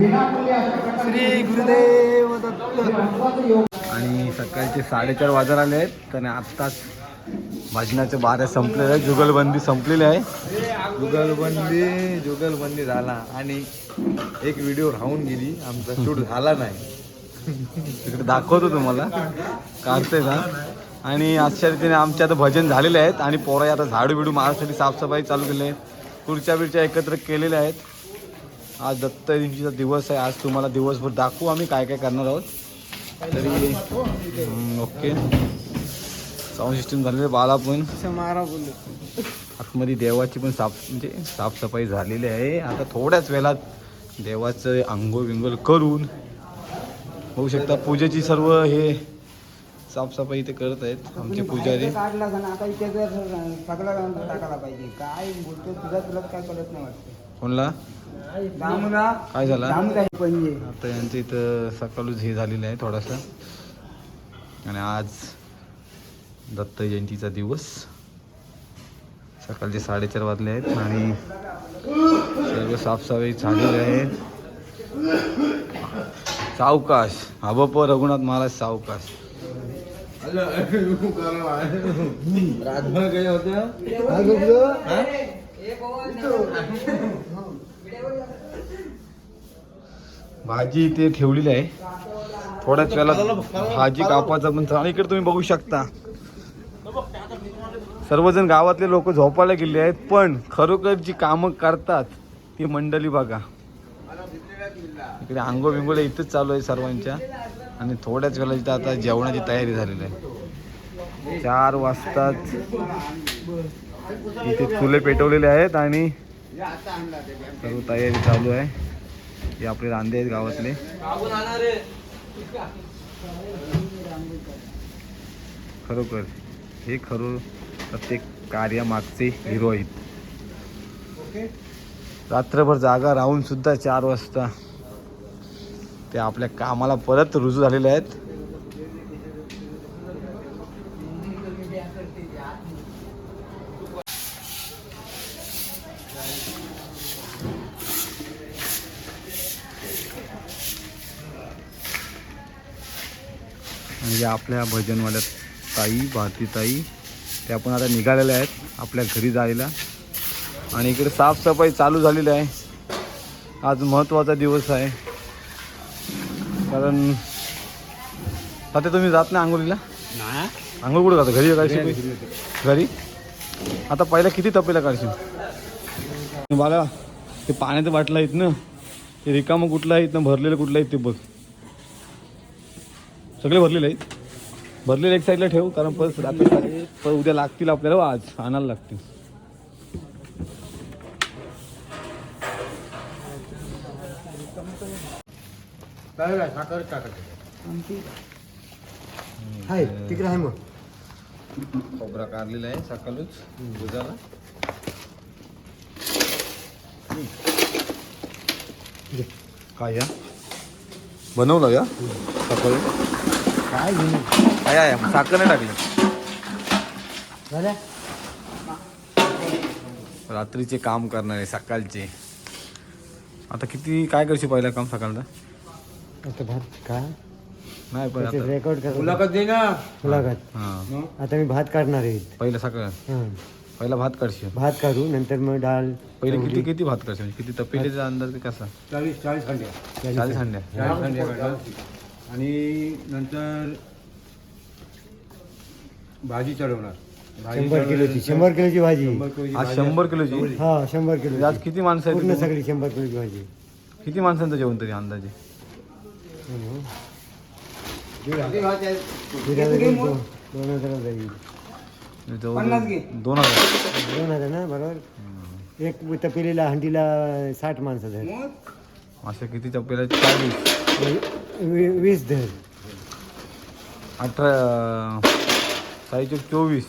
श्री गुरुदेव दत्त. आणि सकाळचे साडेचार वाजत आले आहेत आणि आत्ताच भजनाचे बाऱ्या संपलेले आहे जुगलबंदी संपलेली आहे. जुगलबंदी जुगलबंदी झाला. आणि एक व्हिडिओ राहून गेली. आमचा शूट झाला नाही. तिकडे दाखवतो तुम्हाला. काढतोय ना. आणि अशा रीतीने आमचे आता भजन झालेले आहेत. आणि पोरा आता झाडू बिडू मारासाठी साफसफाई चालू केली आहे. खुर्च्या बिरच्या एकत्र केलेल्या आहेत. आज दत्त जयंतीचा दिवस आहे. आज तुम्हाला दिवसभर दाखवू आम्ही काय काय करणार आहोत. तरी ओके. साऊंड सिस्टम झालेली बाला पण. आतमध्ये देवाची पण साफ म्हणजे साफसफाई झालेली आहे. आता थोड्याच वेळात देवाचं आंघोळ बिंघोळ करून होऊ शकता पूजेची सर्व हे साफसफाई इथे करत आहेत आमचे पुजारी. कोणला? काय झाला? हे आता यांचं इथं सकाळूच हे झालेलं आहे थोडासा. आणि आज दत्त जयंतीचा दिवस. सकाळचे साडेचार वाजले आहेत आणि सर्व साफसफाई झालेली आहे. सावकाश. हबप रघुनाथ महाराज सावकाश. रातभर काय होतं भाजी इथे ठेवलेली आहे. थोड्याच वेळात भाजी कापायचा पण आणि इकडे तुम्ही बघू शकता. सर्वजण गावातले लोक झोपायला गेले आहेत पण खरोखर जी कामं करतात ती मंडळी बघा. इकडे आंघोळ बिंगोळ इथंच चालू आहे सर्वांच्या. आणि थोड्याच वेळा इथं आता जेवणाची तयारी झालेली आहे. चार वाजताच इथे चुले पेटवलेले आहेत आणि सर्व तयारी चालू आहे. हे आपले रांदे आहेत गावातले. खरोखर हे खरो प्रत्येक कार्यामागचे हिरो आहेत. रात्रभर जागा राहून सुद्धा चार वाजता ते आपल्या कामाला परत रुजू झालेले आहेत. आपल्या भजनवाल्या ताई भारती ताई त्या पण आता निघालेल्या आहेत आपल्या घरी जायला. आणि इकडे साफसफाई चालू झालेली आहे. आज महत्त्वाचा दिवस आहे. कारण आता तुम्ही जात नाही आंघोळीला? आंघोळ कुठं जातं? घरी काढशील घरी आता पहिला किती तपेला काढशील? बघा ते पाण्याचं बाटलं आहेत ना ते रिकामं कुठलं आहेत ना भरलेलं कुठलं आहेत ते बघ. सगळे भरलेले आहेत? भरलेले एक साईडला ठेव कारण परत रात्री परत उद्या लागतील आपल्याला व आज आणायला लागतील. साखर हाय तिकडे आहे मग. खोबरा काढलेला आहे सकाळच दुधाला. काय या? बनवलं या? सकाळी काय काय आहे साखर नाही टाकलं. रात्रीचे काम करणारे सकाळचे. आता किती काय करशील पहिलं काम सकाळचं? आता भात काय नाही पण आता रेकॉर्ड कर. मुलाखत दे ना. मुलाखत. हां. आता मी भात काढणार आहे. पहिलं सकाळ. हं. पहिला भात काढशील. भात काढू नंतर मग डाळ पहिले किती किती भात करशील म्हणजे किती तपेलीचा अंदाज कसा? चाळीस चाळीस हंड्या चाळीस हंड्या चाळीस हंड्या काढणार आणि नंतर भाजी चढवणार भाजी शंभर किलोची शंभर किलोची भाजी शंभर किलोची आज भाजी शंभर किलोची हा शंभर म्हणजे किलो आज किती माणसं पूर्ण आहेत सगळी शंभर किलोची भाजी किती माणसांचं जेवण तरी अंदाजे हं. किती भाजी आहे? दीड हजार दोन दोन हजार जाईल जवळजवळ दोन हजार दोन हजार ना बरोबर एक तपेलीला हंडीला साठ माणसं धर अशा किती चप्पेला चाळीस वी- वीस धर अठरा साईचे चोवीस.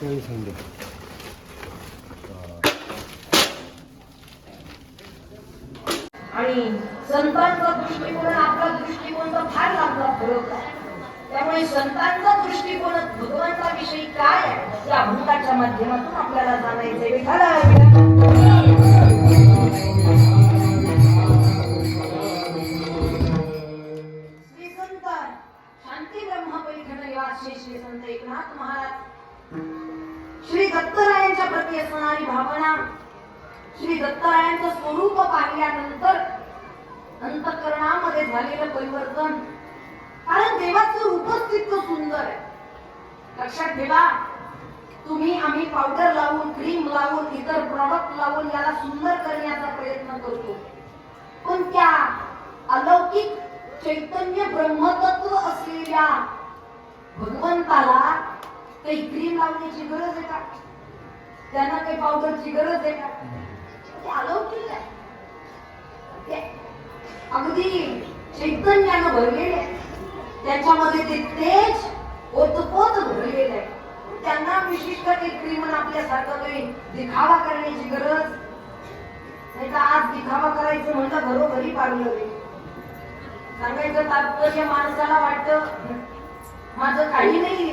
चोवीस हंडे. आणि संतांचा दृष्टिकोन आपला दृष्टिकोनचा फार लांबचा फरक आहे. त्यामुळे संतांचा दृष्टिकोन भगवंताविषयी काय आहे या अभंगाच्या माध्यमातून आपल्याला जाणायचंय. विठाला श्री संत एकनाथ महाराज. श्री दत्तरायांच्या प्रती असणारी भावना श्री दत्तरायांचं स्वरूप पाहिल्यानंतर अंतकरणामध्ये झालेलं परिवर्तन. कारण देवाचं रूपच तितकं सुंदर आहे. लक्षात ठेवा तुम्ही आम्ही पावडर लावून क्रीम लावून इतर प्रॉडक्ट लावून याला सुंदर करण्याचा प्रयत्न करतो. पण त्या अलौकिक चैतन्य ब्रह्मतत्व असलेल्या भगवंताला काही क्रीम लावण्याची गरज आहे का? त्यांना काही पावडरची गरज आहे का? ते अलौकिक आहे. अगदी चैतन्यानं भरलेले आहे. त्याच्यामध्ये ते तेज ओतपोत भरलेले आहे. त्यांना विशिष्ट काही क्रीम आपल्यासारखं काही दिखावा करण्याची गरज? नाही तर आज दिखावा करायचं म्हणलं घरोघरी पाडलं रे सांगायचं तात्पर्य माणसाला वाटतं माझं काही नाही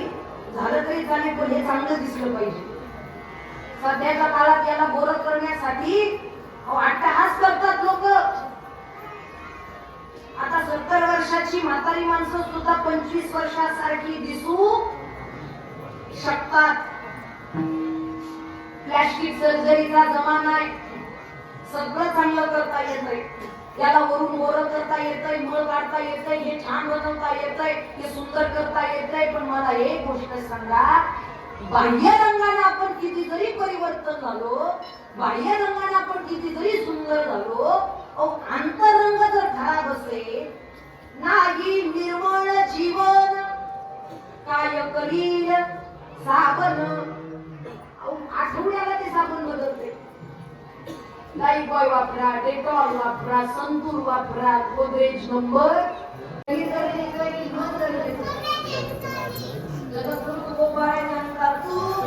झालं तरी चालेल पण हे चांगलं दिसलं पाहिजे. सध्याच्या काळात याला गोरं करण्यासाठी अट्टहास करतात लोक. आता सत्तर वर्षाची म्हातारी माणसं सुद्धा पंचवीस वर्षासारखी दिसू शकतात. प्लॅस्टिक सर्जरीचा जमाना आहे. सगळं चांगलं करता येतंय. याला वरून ओरं करता येतंय मळ काढता येतंय हे छान बनवता येतंय हे सुंदर करता येतंय. पण मला एक गोष्ट सांगा बाह्य रंगाने आपण किती जरी परिवर्तन झालो बाह्य रंगाने आपण किती जरी सुंदर झालो अहो आंतरंग जर खराब असेल नाही निर्मळ जीवन काय करील साबण? अहो, आठवड्याला ते साबण बदलते. लाईफ बॉय वापरा डेटॉल वापरा संतूर वापरा गोदरेज नंबर. सध्याच्या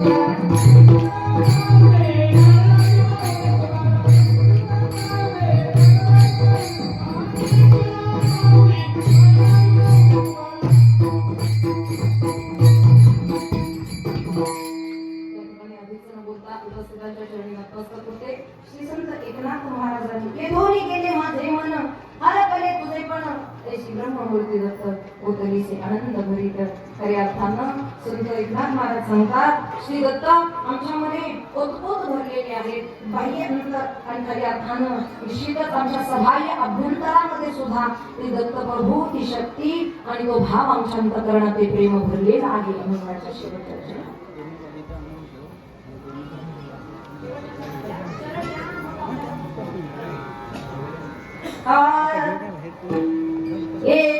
Thank you. संत एकनाथ महाराज सांगतात श्री दत्त आमच्यामध्ये ओतपोत भरलेले आहेत बाह्य अंतर आणि खऱ्या अर्थानं निश्चितच आमच्या सहाय्य अभ्यंतरामध्ये सुद्धा ते दत्त प्रभू ती शक्ती आणि तो भाव आमच्या अंतकरणात ते प्रेम भरलेला आहे म्हणून माझ्या शेवटच्या Yeah.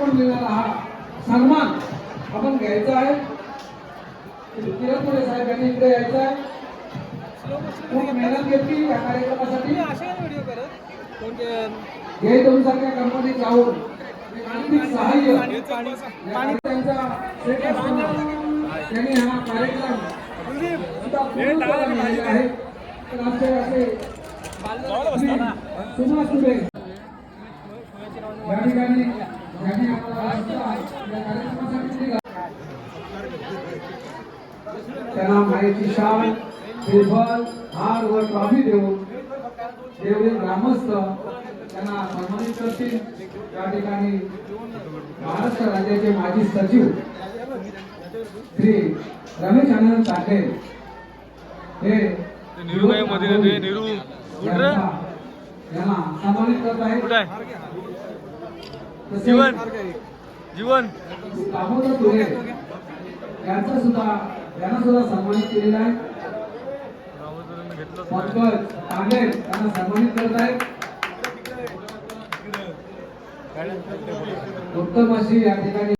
ग्रामस्थान म्हणून हा. सन्मान आपण घ्यायचा आहे. किरण मोरे साहेब यांनी इकडे यायचं आहे. खूप मेहनत घेतली या कार्यक्रमासाठी? हे तुमच्यासारख्या कंपनीत जाऊन आर्थिक सहाय्य या त्यांचा त्यांनी हा कार्यक्रम सुद्धा पूर्णत्वाला आहे. तर आमचे असे सुभाष दुबे या ठिकाणी आम्हाला त्यांना माहिती शाल श्रीफल हार व ट्रॉफी देऊन देवळी ग्रामस्थ त्यांना सन्मानित करतील. या ठिकाणी महाराष्ट्र राज्याचे माजी सचिव श्री रमेश आनंद ताटे हे निरू? यांना सन्मानित करत आहेत. जीवन. जीवन. दामोदर तुरे यांचा सुद्धा यांना सुद्धा सन्मानित केलेला आहे. घेतलं पंकज तांबे यांना सन्मानित करत आहेत उत्तम अशी या ठिकाणी